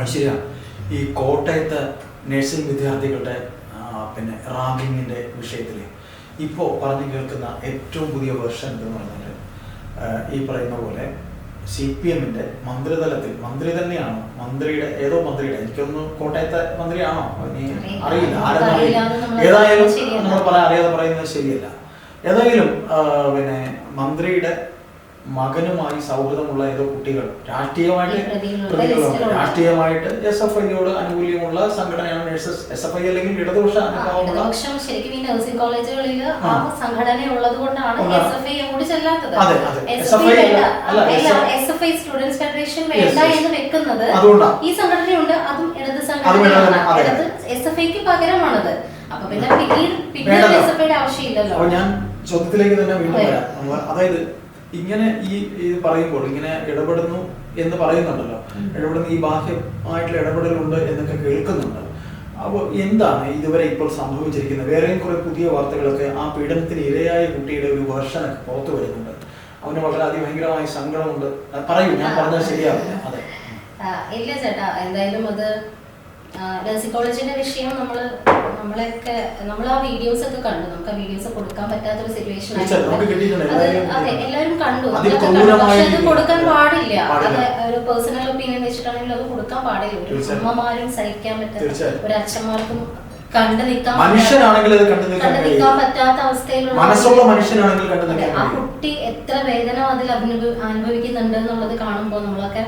അത് ശരിയാണ് ഈ കോട്ടയത്തെ നഴ്സിംഗ് വിദ്യാർത്ഥികളുടെ പിന്നെ റാങ്കിങ്ങിന്റെ വിഷയത്തിൽ ഇപ്പോൾ പറഞ്ഞു കേൾക്കുന്ന ഏറ്റവും പുതിയ വേർഷൻ എന്ന് പറഞ്ഞാൽ ഈ പറയുന്ന പോലെ സി പി എമ്മിന്റെ മന്ത്രിതലത്തിൽ മന്ത്രി തന്നെയാണോ? മന്ത്രിയുടെ ഏതോ മന്ത്രിയുടെ എനിക്കൊന്ന് കോട്ടയത്തെ മന്ത്രിയാണോ? അറിയില്ല. ആരെന്നറിയില്ല ഏതായാലും. നമ്മൾ പറയാൻ അറിയാതെ പറയുന്നത് ശരിയല്ല. ഏതായാലും പിന്നെ മന്ത്രിയുടെ മകനുമായി സൗഹൃദമുള്ള ഏതോ കുട്ടികൾ രാഷ്ട്രീയമായിട്ട് പ്രതികളുണ്ട്. രാഷ്ട്രീയമായിട്ട് എസ് എഫ് ഐയോട് അനുകൂല്യമുള്ള സംഘടനയാണ് നഴ്സസ് എസ് എഫ് ഐ അല്ലെങ്കിൽ ഇടതുപക്ഷ ആ, അനുഭവമുള്ള ഇടതുപക്ഷം ശരിക്കും ഈ നഴ്സിംഗ് കോളേജുകളിൽ ആ ആ. സംഘടന ഉള്ളത് കൊണ്ടാണ് ഉള്ളതാണ്. എസ് എഫ് ഐ അങ്ങോട്ട് ചെല്ലാത്തത് അതെ, അതെ. എസ് എഫ് ഐ അല്ല, SF S F I students federation വേണ്ട എന്ന് വെക്കുന്നത്. ഈ സംഘടനയുണ്ട് അതും ഇടത് അതും സംഘടനയാണ് ഇടത്, അതെ. ഇടത് എസ് എഫ് ഐക്ക് പകരമാണത് അപ്പൊ പിന്നെ പിന്നീട് പിന്നീട് വേണ്ടല്ലോ. എസ് എഫ് ഐയുടെ ആവശ്യമില്ലല്ലോ ഞാൻ ചോദ്യത്തിലേക്ക് തന്നെ വീണ്ടും വരാം അതായത് ഇങ്ങനെ ഈ പറയുമ്പോൾ ഇങ്ങനെ ഇടപെടുന്നു എന്ന് പറയുന്നുണ്ടല്ലോ. ഇടപെടുന്ന ഈ ബാഹ്യമായിട്ടുള്ള ഇടപെടലുണ്ട് എന്നൊക്കെ കേൾക്കുന്നുണ്ട്. അപ്പോൾ എന്താണ് ഇതുവരെ ഇപ്പോൾ സംഭവിച്ചിരിക്കുന്നത്? വേറെയും കുറെ പുതിയ വാർത്തകളൊക്കെ ആ പീഡനത്തിന് ഇരയായ കുട്ടിയുടെ ഒരു വേർഷനൊക്കെ പുറത്തു വരുന്നുണ്ട്. അവന് വളരെ അതിഭയങ്കരമായ സങ്കടമുണ്ട്. പറയൂ ഞാൻ പറഞ്ഞാൽ ശരിയാവില്ല. അതെ. ഇല്ല ചേട്ടാ. എന്തായാലും അത് നഴ്സിംഗ് കോളേജിന്റെ വിഷയം നമ്മൾ നമ്മളൊക്കെ നമ്മൾ ആ വീഡിയോസ് ഒക്കെ കണ്ടു. നമുക്ക് ആ വീഡിയോസ് കൊടുക്കാൻ പറ്റാത്ത ഒരു സിറ്റുവേഷൻ അത് അതെ. എല്ലാവരും കണ്ടു. പക്ഷെ അത് കൊടുക്കാൻ പാടില്ല. അത് ഒരു പേഴ്സണൽ ഒപ്പീനിയൻ വെച്ചിട്ടാണെങ്കിലും അത് കൊടുക്കാൻ പാടില്ല. ഒരു. അമ്മമാരും സഹിക്കാൻ പറ്റാത്ത ഒരു അച്ഛന്മാർക്കും കണ്ടു നിൽക്കാൻ മനുഷ്യനാണെങ്കിൽ കണ്ടു നിൽക്കാൻ. പറ്റാത്ത അവസ്ഥയിലുള്ള മനസ്സുള്ള മനുഷ്യനാണെങ്കിൽ ആ കുട്ടി എത്ര വേദന അതിൽ അനുഭവ അനുഭവിക്കുന്നുണ്ട് എന്നുള്ളത് കാണുമ്പോൾ നമ്മളൊക്കെ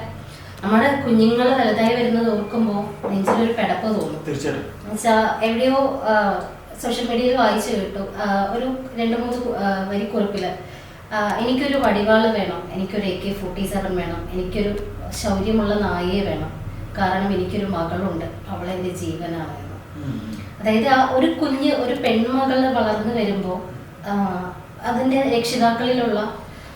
നമ്മുടെ കുഞ്ഞുങ്ങൾ വലുതായി വരുന്നത് ഓർക്കുമ്പോൾ നെഞ്ചിലൊരു പിടപ്പ് തോന്നും. തീർച്ചയായിട്ടും. എവിടെയോ സോഷ്യൽ മീഡിയയിൽ വായിച്ചു കേട്ടു. ഒരു രണ്ട് മൂന്ന് വരി കുറിപ്പിൽ ആ, എനിക്കൊരു വടിവാൾ വേണം എനിക്കൊരു എ കെ ഫോർട്ടി സെവൻ വേണം എനിക്കൊരു ശൗര്യമുള്ള നായയെ വേണം. കാരണം എനിക്കൊരു മകളുണ്ട് അവൾ എന്റെ ജീവനാണ്. അതായത് ആ ഒരു കുഞ്ഞ് ഒരു പെൺമകൾ വളർന്നു വരുമ്പോൾ അതിന്റെ രക്ഷിതാക്കളിലുള്ള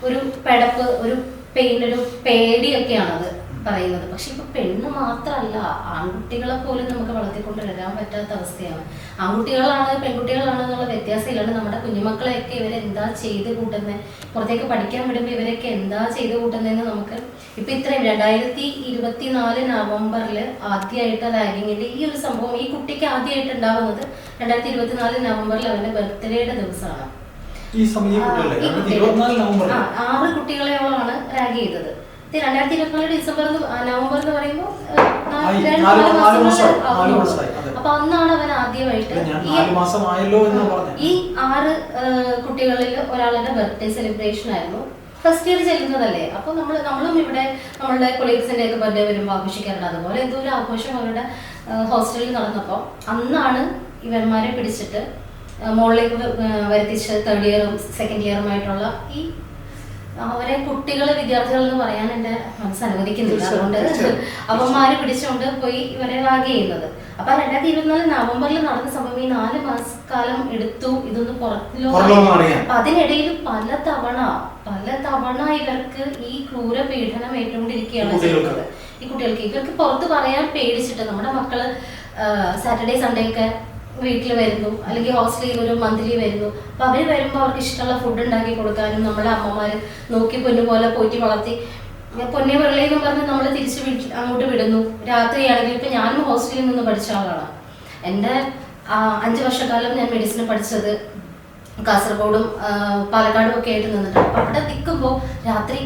ഒരു പെടപ്പ് ഒരു പെയിൻ ഒരു പേടിയൊക്കെയാണത്. പറയുന്നത്. പക്ഷെ ഇപ്പൊ പെണ്ണ് മാത്രല്ല ആൺകുട്ടികളെ പോലും നമുക്ക് വളർത്തിക്കൊണ്ട് വരാൻ പറ്റാത്ത അവസ്ഥയാണ്. ആൺകുട്ടികളാണ് പെൺകുട്ടികളാണ് എന്നുള്ള വ്യത്യാസം ഇല്ലാണ്ട് നമ്മുടെ കുഞ്ഞുമക്കളെയൊക്കെ ഇവരെന്താ ചെയ്ത് കൂട്ടുന്നത് പുറത്തേക്ക് പഠിക്കാൻ വിടുമ്പോൾ ഇവരൊക്കെ എന്താ ചെയ്ത് കൂട്ടുന്നതെന്ന് നമുക്ക് ഇപ്പൊ ഇത്രയും രണ്ടായിരത്തി ഇരുപത്തിനാല് നവംബറിൽ ആദ്യമായിട്ട് റാഗിങ്ങിന്റെ ഈ ഒരു സംഭവം ഈ കുട്ടിക്ക് ആദ്യമായിട്ട് ഉണ്ടാവുന്നത് രണ്ടായിരത്തി ഇരുപത്തിനാല് നവംബറിൽ അവന്റെ ബർത്ത്ഡേയുടെ ദിവസമാണ്. ആറ് കുട്ടികളെയോളാണ് റാഗ് ചെയ്തത്. രണ്ടായിരത്തി ഇരുപത്തിനാല് ഡിസംബർ നവംബർ എന്ന് പറയുമ്പോൾ അപ്പൊ അന്നാണ് അവൻ ആദ്യമായിട്ട് ഈ ആറ് കുട്ടികളിൽ ഒരാളുടെ ബർത്ത്ഡേ സെലിബ്രേഷൻ ആയിരുന്നു. ഫസ്റ്റ് ഇയർ ചെല്ലുന്നതല്ലേ? അപ്പൊ നമ്മൾ നമ്മളും ഇവിടെ നമ്മളുടെ കൊളീഗ്സിന്റെ ഒക്കെ ബർത്ത്ഡേ വരുമ്പോൾ ആഘോഷിക്കാറുണ്ട്. അതുപോലെ എന്തോ ഒരു ആഘോഷം അവരുടെ ഹോസ്റ്റലിൽ നടന്നപ്പോൾ അന്നാണ് ഇവന്മാരെ പിടിച്ചിട്ട് മുകളിലേക്ക് വരുത്തിച്ച് തേർഡ് ഇയറും സെക്കൻഡ് ഇയറുമായിട്ടുള്ള ഈ അവരെ കുട്ടികളെ വിദ്യാർത്ഥികൾ എന്ന് പറയാൻ എന്റെ മനസ്സ് അനുവദിക്കുന്നില്ല അതുകൊണ്ട്. അവന്മാര് പിടിച്ചുകൊണ്ട് പോയി ഇവരെ റാഗ് ചെയ്യുന്നത് അപ്പൊ രണ്ടായിരത്തി ഇരുപത്തിനാല് നവംബറിൽ നടന്ന സംഭവം ഈ നാല് മാസക്കാലം എടുത്തു ഇതൊന്ന് പുറത്തിലോ പുറലോകം അറിയാൻ. അപ്പൊ അതിനിടയിൽ പല തവണ പല തവണ ഇവർക്ക് ഈ ക്രൂര പീഡനം ഏറ്റുകൊണ്ടിരിക്കുകയാണ്. ചെയ്യുന്നത് ഈ കുട്ടികൾക്ക് ഇവർക്ക് പുറത്ത് പറയാൻ പേടിച്ചിട്ട് നമ്മുടെ മക്കൾ സാറ്റർഡേ സൺഡേ ഒക്കെ വീട്ടിൽ വരുന്നു അല്ലെങ്കിൽ ഹോസ്റ്റലിൽ ഒരു മന്ത്ലി വരുന്നു. അപ്പൊ അവർ വരുമ്പോൾ അവർക്ക് ഇഷ്ടമുള്ള ഫുഡ് ഉണ്ടാക്കി കൊടുക്കാനും നമ്മളെ അമ്മമാര് നോക്കി പൊന്നു പോലെ പോറ്റി വളർത്തി. പൊന്നെ വെള്ളയെന്ന് പറഞ്ഞ് നമ്മൾ തിരിച്ച് അങ്ങോട്ട് വിടുന്നു. രാത്രിയാണെങ്കിൽ ഇപ്പൊ ഞാനും ഹോസ്റ്റലിൽ നിന്ന് പഠിച്ച ആളാണ്. എന്റെ അഞ്ചു വർഷക്കാലം ഞാൻ മെഡിസിൻ പഠിച്ചത്. കാസർഗോഡും പാലക്കാടും ഒക്കെ ആയിട്ട് നിന്നിട്ടുണ്ട് അപ്പൊ അവിടെ നിൽക്കുമ്പോൾ രാത്രി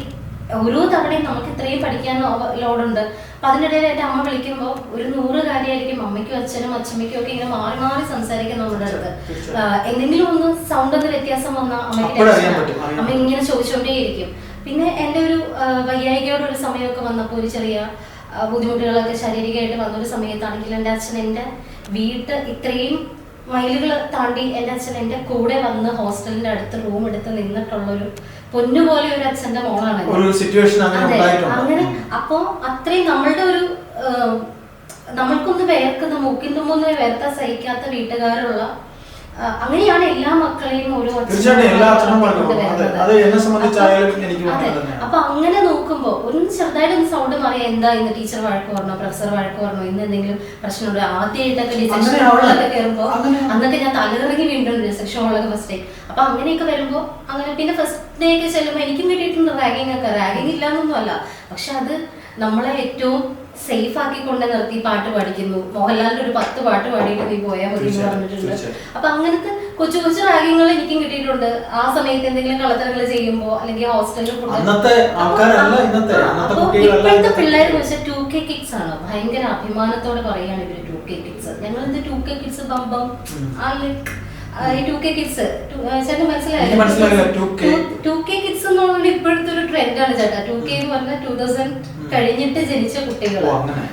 ഓരോ തവണയും നമുക്ക് ഇത്രയും പഠിക്കാൻ ലോഡുണ്ട്. അപ്പൊ അതിനിടയിലായിട്ട് അമ്മ വിളിക്കുമ്പോൾ ഒരു നൂറ് കാര്യമായിരിക്കും അമ്മയ്ക്കും അച്ഛനും അച്ഛമ്മയ്ക്കും ഒക്കെ ഇങ്ങനെ മാറി മാറി സംസാരിക്കുന്ന നമ്മുടെ അടുത്ത്. എന്തെങ്കിലും ഒന്ന് സൗണ്ട് ഒന്ന് വ്യത്യാസം വന്നാൽ അമ്മയ്ക്ക് അമ്മ ഇങ്ങനെ ചോദിച്ചുകൊണ്ടേയിരിക്കും പിന്നെ എന്റെ ഒരു വയ്യായികയുടെ ഒരു സമയമൊക്കെ വന്നപ്പോൾ ഒരു ചെറിയ ബുദ്ധിമുട്ടുകളൊക്കെ ശാരീരികമായിട്ട് വന്ന ഒരു സമയത്താണെങ്കിൽ എന്റെ അച്ഛൻ എന്റെ വീട്ട് ഇത്രയും മൈലുകൾ താണ്ടി എന്റെ അച്ഛൻ എന്റെ കൂടെ വന്ന് ഹോസ്റ്റലിന്റെ അടുത്ത് റൂം എടുത്ത് നിന്നിട്ടുള്ളൊരു പൊന്നുപോലെ ഒരു അച്ഛന്റെ മോളാണ് ഒരു സിറ്റുവേഷൻ അങ്ങനെ അങ്ങനെ അപ്പൊ അത്രയും നമ്മളുടെ ഒരു നമ്മൾക്കൊന്ന് വേർക്കുന്ന മൂക്കിൻ തുമ്പൊന്ന് വേർത്താൻ സഹിക്കാത്ത വീട്ടുകാരുള്ള അങ്ങനെയാണ് എല്ലാ മക്കളെയും ഓരോ അപ്പൊ അങ്ങനെ നോക്കുമ്പോ ഒന്ന് ചെറുതായിട്ട് ഒന്ന് സൗണ്ട് മാറിയാൽ എന്താ ഇന്ന് ടീച്ചർ വഴക്ക് പറഞ്ഞോ പ്രൊഫസർ വഴക്ക് പറഞ്ഞോ ഇന്ന് എന്തെങ്കിലും പ്രശ്നമുണ്ടോ? ആദ്യമായിട്ടൊക്കെ ഡിസക്ഷൻ ഹോളിലൊക്കെ. കയറുമ്പോ. അന്നൊക്കെ ഞാൻ തലകറങ്ങി വീണ്ടും ഡിസക്ഷൻ ഹോളിലൊക്കെ ഫസ്റ്റ് ഡേ അപ്പൊ അങ്ങനെയൊക്കെ വരുമ്പോ അങ്ങനെ പിന്നെ ഫസ്റ്റ് ഡേ ഒക്കെ ചെല്ലുമ്പോ എനിക്കും കിട്ടിയിട്ടുണ്ട് റാഗിങ് ഒക്കെ. റാഗിങ് ഇല്ലാന്നൊന്നും അല്ല പക്ഷെ അത് നമ്മളെ ഏറ്റവും സേഫ് ആക്കി കൊണ്ട് നിർത്തി പാട്ട് പാടിക്കുന്നു. മോഹൻലാലിന്റെ ഒരു പത്ത് പാട്ട് പാടിയിട്ട് നീ പോയാൽ മതി എന്ന് പറഞ്ഞിട്ടുണ്ട്. അപ്പൊ അങ്ങനത്തെ കൊച്ചു കൊച്ചു റാഗ്യങ്ങൾ എനിക്കും കിട്ടിയിട്ടുണ്ട്. ആ സമയത്ത് എന്തെങ്കിലും കളത്തരങ്ങൾ ചെയ്യുമ്പോൾ അല്ലെങ്കിൽ ഹോസ്റ്റലിൽ അപ്പൊ ഇപ്പോഴത്തെ പിള്ളേർ. വെച്ചാൽ ടു കെ കിഡ്സ് ആണ്. ഭയങ്കര അഭിമാനത്തോടെ പറയാണ് ഇവർ ടു കെ കിഡ്സ് ഞങ്ങൾ എന്ത് ടു കെ കിഡ്സ് ബമ്പം ആ ആ, ഈ ടൂ കെ കിഡ്സ് ചേട്ടൻ മനസ്സിലായി മനസ്സിലായില്ല, ഇപ്പോഴത്തെ ഒരു ട്രെൻഡാണ് ചേട്ടാ ടു കെ എന്ന് പറഞ്ഞാൽ ടൂ തൗസൻഡ് കഴിഞ്ഞിട്ട് ജനിച്ച കുട്ടികൾ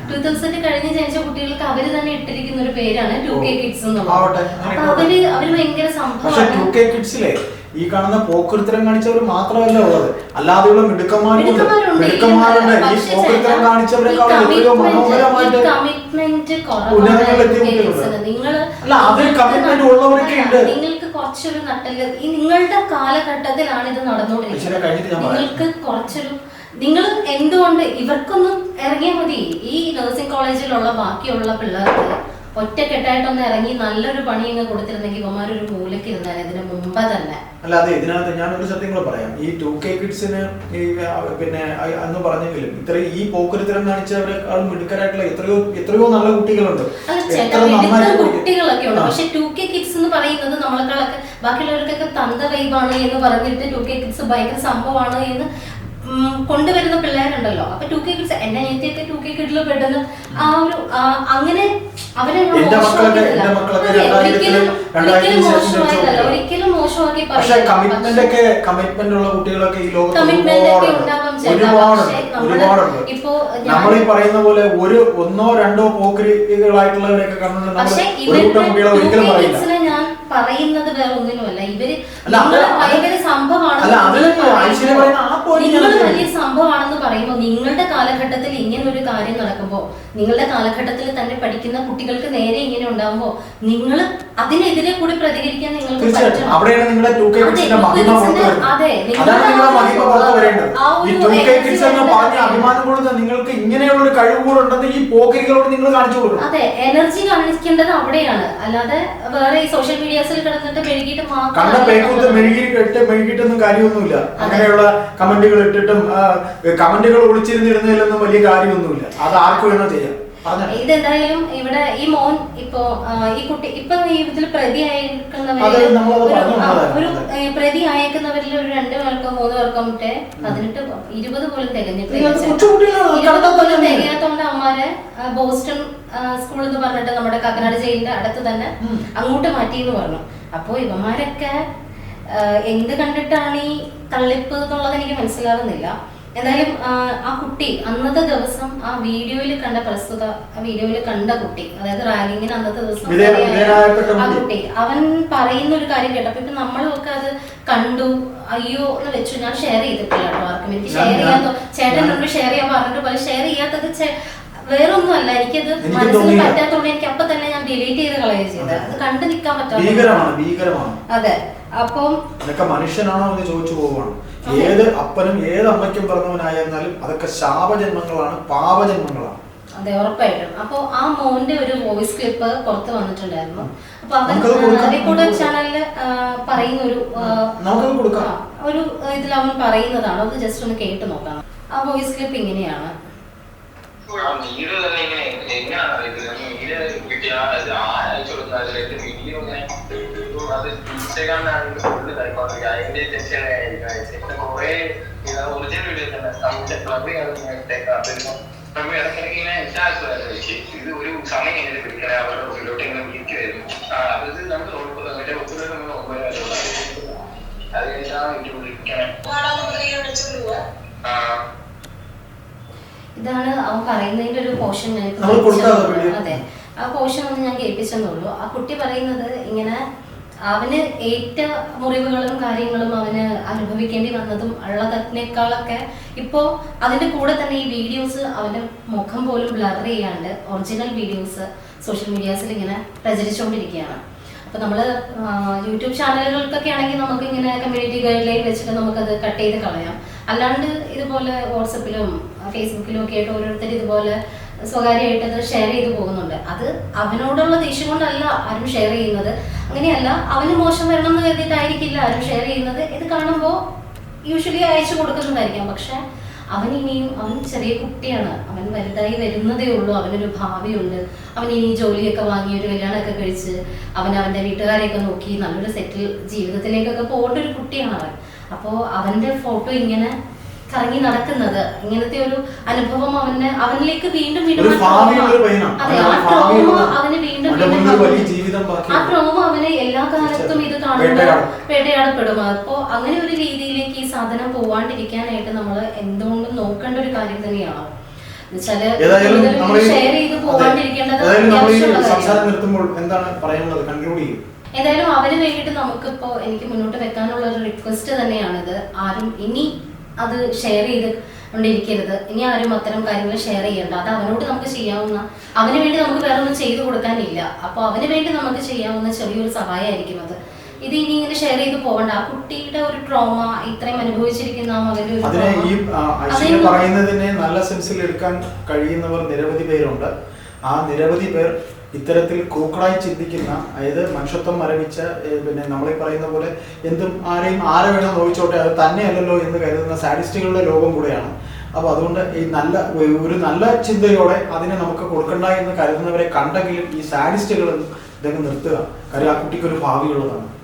ടു തൗസൻഡ് കഴിഞ്ഞ് ജനിച്ച കുട്ടികൾക്ക് അവർ തന്നെ ഇട്ടിരിക്കുന്ന ഒരു പേരാണ് ടു കെ. കിഡ്സ് എന്നുള്ളത് അപ്പൊ അവർ അവർ ഭയങ്കര സംഭവം സംഭവമാണ് ഈ കാണുന്ന പോക്കുരുത്തരം കാണിച്ചവർ മാത്രമല്ല ഉള്ളത്. അല്ലാതെയുള്ള മിടുക്കന്മാരുണ്ട്. മിടുക്കന്മാരുണ്ട്. ഈ പോക്കുരുത്തരം എത്രയോ മനോഹരമായിട്ട് അല്ല, ഉള്ളവരൊക്കെ ഉണ്ട്. കുറച്ചൊരു നട്ടൽ ഈ നിങ്ങളുടെ കാലഘട്ടത്തിലാണ് ഇത് നടന്നുകൊണ്ടിരിക്കുന്നത്. നിങ്ങൾക്ക് കുറച്ചൊരു നിങ്ങൾ എന്തുകൊണ്ട് ഇവർക്കൊന്നും ഇറങ്ങിയാൽ മതി. ഈ നഴ്സിംഗ് കോളേജിലുള്ള ബാക്കിയുള്ള പിള്ളേർക്ക് ഒറ്റക്കെട്ടായിട്ടൊന്ന് ഇറങ്ങി നല്ലൊരു പണി ഇങ്ങ് കൊടുത്തിരുന്നെങ്കിൽ ഇവന്മാരൊരു മൂലക്ക് ഇരുന്നാൽ ഇതിന് മുമ്പ് തന്നെ അല്ല അതെ ഇതിനകത്ത് ഞാൻ ഒരു സത്യം കൂടെ പറയാം. ഈ ടു കെ കിഡ്സിന് ഈ പിന്നെ അന്ന് പറഞ്ഞെങ്കിലും ഇത്രയും ഈ പോക്കുരുത്തരം കാണിച്ചവരെ മിടുക്കരായിട്ടുള്ള എത്രയോ എത്രയോ നല്ല കുട്ടികളുണ്ട്. കുട്ടികളൊക്കെ ഉണ്ട്. പക്ഷെ ടു കെ കിഡ്സ് എന്ന് പറയുന്നത് നമ്മളെക്കാളൊക്കെ ബാക്കിയുള്ളവർക്കൊക്കെ തന്ത വൈബാണ് എന്ന് പറഞ്ഞിട്ട് ടു കെ കിഡ്സ് ഭയങ്കര സംഭവമാണ് എന്ന് കൊണ്ടുവരുന്ന പിള്ളേരുണ്ടല്ലോ. അപ്പൊ ടു കെ കിഡ്സ് എന്റെ അനിയത്തിയൊക്കെ ടു കെ കിഡിൽ പെട്ടെന്ന് ആ ഒരു അങ്ങനെ എന്റെ മക്കളൊക്കെ-. എന്റെ മക്കളൊക്കെ രണ്ടായിരത്തിൽ രണ്ടായിരത്തിന് ശേഷം പക്ഷെ കമ്മിറ്റ്മെന്റ് ഒക്കെ കമ്മിറ്റ്മെന്റ് ഉള്ള കുട്ടികളൊക്കെ ഈ ലോകത്ത് ഒരുപാടുണ്ട്. നമ്മൾ ഈ പറയുന്ന പോലെ ഒരു ഒന്നോ രണ്ടോ പോക്രികളായിട്ടുള്ളവരെയൊക്കെ കണ്ടുകൊണ്ട് നമ്മൾ ഒരു കൂട്ടം കുട്ടികളെ ഒരിക്കലും പറയില്ല. പറയുന്നത് വേറെ ഒന്നിനുമല്ല ഇവർ ഭയങ്കര സംഭവമാണ്. നിങ്ങൾ വലിയ സംഭവമാണെന്ന് പറയുമ്പോൾ നിങ്ങളുടെ കാലഘട്ടത്തിൽ ഇങ്ങനെ ഒരു കാര്യം നടക്കുമ്പോൾ നിങ്ങളുടെ കാലഘട്ടത്തിൽ തന്നെ പഠിക്കുന്ന കുട്ടികൾക്ക് നേരെ ഇങ്ങനെ ഉണ്ടാകുമ്പോൾ നിങ്ങൾ അതിനെതിരെ കൂടി പ്രതികരിക്കാൻ നിങ്ങൾക്ക് അതെ, 2K kids പുറത്തു ന്റെ- അതെ, നിങ്ങളുടെ അതാണ് നിങ്ങളുടെ ആ മഹിമ ഒരു- പുറത്തു വരേണ്ടത്. ആ ഈ ഒരു ടു കെ energy കിഡ്സ് എന്ന് വരുന്നത് പറഞ്ഞ് അഭിമാനം കൊള്ളുന്ന നിങ്ങൾക്ക് ഇങ്ങനെയുള്ള ഒരു കഴിവ് കൂടെ ഉണ്ടെന്ന് ഈ പോക്കരികളോട് നിങ്ങൾ കാണിച്ചു കൊടുക്കണം. അതെ എനർജി കാണിക്കേണ്ടത് അവിടെയാണ്. അല്ലാതെ വേറെ ഈ സോഷ്യൽ മീഡിയാസിൽ കിടന്നിട്ട് മെഴുകിയിട്ട് കണ്ട പേക്കൂത്ത് മാത്രം മെഴുകിയിട്ടൊന്നും കാര്യമൊന്നുമില്ല. അങ്ങനെയുള്ള കമന്റുകൾ ഇട്ടിട്ടും കമന്റുകൾ ഒളിച്ചിരുന്നിരുന്നതിലൊന്നും വലിയ കാര്യമൊന്നുമില്ല. അത് ആർക്ക് വേണോ ചെയ്യാം. ഇതെന്തായാലും ഇവിടെ ഈ മോൻ ഇപ്പോ ഈ കുട്ടി ഇപ്പൊ ഇതിൽ പ്രതി അത് ഒരു പ്രതി അയക്കുന്നവരിൽ ഒരു രണ്ട് പേർക്കോ മൂന്ന് പേർക്കോ മറ്റേ പതിനെട്ട് ഇരുപത് പോലും തികഞ്ഞിട്ടില്ല. ഇരുപത് പോലും തികയാത്തോണ്ട് അമ്മമാരെ ബോസ്റ്റൺ സ്കൂൾ എന്ന് പറഞ്ഞിട്ട് നമ്മുടെ കാക്കനാട് ജയിലിന്റെ അടുത്ത് തന്നെ അങ്ങോട്ട് മാറ്റി എന്ന് പറഞ്ഞു. അപ്പോ ഇവന്മാരൊക്കെ എന്ത് കണ്ടിട്ടാണ് ഈ തള്ളിപ്പ് എന്നുള്ളത് എനിക്ക് മനസ്സിലാകുന്നില്ല എന്തായാലും ആ, കുട്ടി അന്നത്തെ ദിവസം ആ വീഡിയോയിൽ കണ്ട പ്രസ്തുത ആ വീഡിയോയിൽ കണ്ട കുട്ടി അതായത് റാഗിങ്ങിന് അന്നത്തെ ദിവസം ആ കുട്ടി. അവൻ പറയുന്ന ഒരു കാര്യം കേട്ടപ്പോ ഇപ്പൊ നമ്മളൊക്കെ അത് കണ്ടു. അയ്യോ എന്ന് വെച്ചു. ഞാൻ ഷെയർ ചെയ്തിട്ടില്ല കേട്ടോ ആർക്കും. എനിക്ക് ഷെയർ ചെയ്യാത്ത ചേട്ടൻ ചേട്ടനോട് ഷെയർ ചെയ്യാൻ പറഞ്ഞിട്ട് പോലെ ഷെയർ ചെയ്യാത്തത് വേറൊന്നും വേറൊന്നുമല്ല. എനിക്കത് എനിക്ക് മനസ്സിൽ പറ്റാത്തതുകൊണ്ട് പറ്റാത്തോണ്ട് എനിക്ക് അപ്പൊ തന്നെ ഞാൻ ഡിലീറ്റ് ചെയ്ത് കളയുക ചെയ്തത്. അത്. കണ്ടു നിൽക്കാൻ പറ്റാത്ത അതെ. അപ്പം അതൊക്കെ മനുഷ്യനാണോ എന്ന് ചോദിച്ചു പോവുകയാണ്. ഏത് അപ്പനും ഏത് അമ്മയ്ക്കും പറഞ്ഞവനായിരുന്നാലും അതൊക്കെ ശാപജന്മങ്ങളാണ് പാപജന്മങ്ങളാണ്. അതെ ഉറപ്പായിട്ടും. അപ്പൊ ആ മോന്റെ ഒരു വോയിസ് ക്ലിപ്പ് പുറത്ത് വന്നിട്ടുണ്ടായിരുന്നു. അപ്പൊ അവൻ ചാനലിൽ പറയുന്ന ഒരു. ഒരു ഇതിൽ അവൻ പറയുന്നതാണ്. അത് ജസ്റ്റ് ഒന്ന് കേട്ട് നോക്കണം. ആ വോയിസ് ക്ലിപ്പ് ഇങ്ങനെയാണ്. ആ വീട് തന്നെ ഇങ്ങനെ എങ്ങനെയാണ് അറിയത്തില്ല. വീട് കിട്ടിയ അത് ആരയച്ചു കൊടുക്കുന്ന അതിലേക്ക് വീഡിയോ ഇങ്ങനെ അത് ഇൻസ്റ്റാഗ്രാമിലാണെങ്കിൽ ഫുള്ള് ഇതായിക്കൊണ്ടിരിക്കുക അതിന്റെ ടെൻഷൻ ആയിരിക്കും കുറെ ഒറിജിനൽ വീഡിയോ തന്നെ നമ്മുടെ ക്ലബ് നമ്മൾ ഇടയ്ക്കിടയ്ക്ക് ഇങ്ങനെ ചാൻസ് വെച്ച് ഇത് ഒരു സമയം എങ്ങനെ പിടിക്കണേ അവരുടെ റൂമിലോട്ട് ഇങ്ങനെ വിളിക്കുമായിരുന്നു ആ അത് നമ്മൾ മറ്റേ ഒത്തുകൾ നമ്മൾ ഒമ്പത് അത് കഴിഞ്ഞാൽ ഇത് വിളിക്കണേ ആ ഇതാണ് അവൻ പറയുന്നതിന്റെ ഒരു പോർഷൻ ഞാൻ. അതെ. ആ പോർഷൻ ഒന്ന് ഞാൻ കേൾപ്പിച്ചെന്നുള്ളൂ ആ കുട്ടി പറയുന്നത് ഇങ്ങനെ അവന് ഏറ്റ മുറിവുകളും കാര്യങ്ങളും അവന് അനുഭവിക്കേണ്ടി വന്നതും ഉള്ളതിനേക്കാളൊക്കെ ഇപ്പോ അതിന്റെ കൂടെ തന്നെ ഈ വീഡിയോസ് അവന്റെ മുഖം പോലും ബ്ലർ ചെയ്യാണ്ട് ഒറിജിനൽ വീഡിയോസ് സോഷ്യൽ മീഡിയാസിൽ ഇങ്ങനെ പ്രചരിച്ചുകൊണ്ടിരിക്കുകയാണ് അപ്പൊ നമ്മൾ യൂട്യൂബ് ചാനലുകൾക്കൊക്കെ ആണെങ്കിൽ നമുക്ക് ഇങ്ങനെ കമ്മ്യൂണിറ്റി ഗൈഡ് ലൈൻ വെച്ചിട്ട് നമുക്കത് കട്ട് ചെയ്ത് കളയാം. അല്ലാണ്ട് ഇതുപോലെ വാട്സപ്പിലും ഫേസ്ബുക്കിലും ഒക്കെ ആയിട്ട് ഓരോരുത്തർ ഇതുപോലെ സ്വകാര്യമായിട്ട് അത് ഷെയർ ചെയ്ത് പോകുന്നുണ്ട്. അത് അവനോടുള്ള ദേഷ്യം കൊണ്ടല്ല ആരും ഷെയർ ചെയ്യുന്നത്. അങ്ങനെയല്ല അവന് മോശം വരണം എന്ന് കരുതിയിട്ടായിരിക്കില്ല ആരും ഷെയർ ചെയ്യുന്നത്. ഇത് കാണുമ്പോൾ യൂഷ്വലി അയച്ചു കൊടുക്കുന്നുണ്ടായിരിക്കാം. പക്ഷെ അവൻ ഇനിയും അവൻ ചെറിയ കുട്ടിയാണ്. അവൻ വലുതായി വരുന്നതേ ഉള്ളൂ. അവനൊരു ഭാവിയുണ്ട്. അവൻ ഇനി ജോലിയൊക്കെ വാങ്ങി ഒരു കല്യാണമൊക്കെ കഴിച്ച് അവൻ അവന്റെ വീട്ടുകാരെയൊക്കെ നോക്കി നല്ലൊരു സെറ്റിൽ ജീവിതത്തിലേക്കൊക്കെ പോകേണ്ട ഒരു കുട്ടിയാണ് അവൻ. അപ്പോൾ അവന്റെ ഫോട്ടോ ഇങ്ങനെ കറങ്ങി നടക്കുന്നത് ഇങ്ങനത്തെ ഒരു അനുഭവം അവന് അവനിലേക്ക് വീണ്ടും വീണ്ടും. അതെ ആ ട്രോമ അവന് വീണ്ടും. ആ ബാക്കിയുണ്ട്. ട്രോമ അവന് എല്ലാ കാലത്തും ഇത് കാണുമ്പോൾ വേട്ടയാടും. വേട്ടയാടപ്പെടും അപ്പോ അങ്ങനെ ഒരു രീതിയിലേക്ക് ഈ സാധനം പോവാണ്ടിരിക്കാനായിട്ട് നമ്മൾ എന്തുകൊണ്ടും നോക്കേണ്ട ഒരു കാര്യം തന്നെയാണ് ഷെയർ ചെയ്ത്. പോവാണ്ടിരിക്കേണ്ടത് സംസാരം നിർത്തുമ്പോൾ എന്താണ് പറയാനുള്ളത് കൺക്ലൂഡ് ചെയ്യും ഏതായാലും അവന് വേണ്ടിയിട്ട് നമുക്കിപ്പോ എനിക്ക് മുന്നോട്ട് വെക്കാനുള്ള ഒരു റിക്വസ്റ്റ് തന്നെയാണിത് ആരും ഇനി അത് ഷെയർ ചെയ്ത് കൊണ്ടിരിക്കരുത്. ഇനി ആരും അത്തരം കാര്യങ്ങൾ ഷെയർ ചെയ്യണ്ട. അത് അവനോട് നമുക്ക് ചെയ്യാവുന്ന അവന് വേണ്ടി നമുക്ക് വേറെ ഒന്നും ചെയ്തു കൊടുക്കാനില്ല. അപ്പോൾ അവന് വേണ്ടി നമുക്ക് ചെയ്യാവുന്ന ചെറിയൊരു സഹായമായിരിക്കും അത്. ഇത് ഇനി ഇങ്ങനെ ഷെയർ ചെയ്ത് പോകണ്ട ആ കുട്ടിയുടെ ഒരു ട്രോമ ഇത്രയും അനുഭവിച്ചിരിക്കുന്ന ആ മകന്റെ ഒരു അതിനെ ഈ ആ, പറയുന്നതിനെ നല്ല സെൻസിൽ എടുക്കാൻ കഴിയുന്നവർ നിരവധി പേരുണ്ട്. ആ നിരവധി പേർ ഇത്തരത്തിൽ ക്രൂക്കടായി ചിന്തിക്കുന്ന അതായത് മനുഷ്യത്വം മരവിച്ച പിന്നെ നമ്മളീ പറയുന്ന പോലെ എന്തും ആരെയും ആരെ വേണം നോവിച്ചോട്ടെ അത് തന്നെയല്ലല്ലോ എന്ന് കരുതുന്ന സാഡിസ്റ്റുകളുടെ ലോകം കൂടെയാണ്. അപ്പോൾ അതുകൊണ്ട് ഈ നല്ല ഒരു- നല്ല ചിന്തയോടെ അതിനെ നമുക്ക് കൊടുക്കണ്ട എന്ന് കരുതുന്നവരെ കണ്ടെങ്കിലും ഈ സാഡിസ്റ്റുകൾ ഇതൊക്കെ നിർത്തുക. കാര്യം ആ കുട്ടിക്ക് ഒരു ഭാവിയുള്ളതാണ്.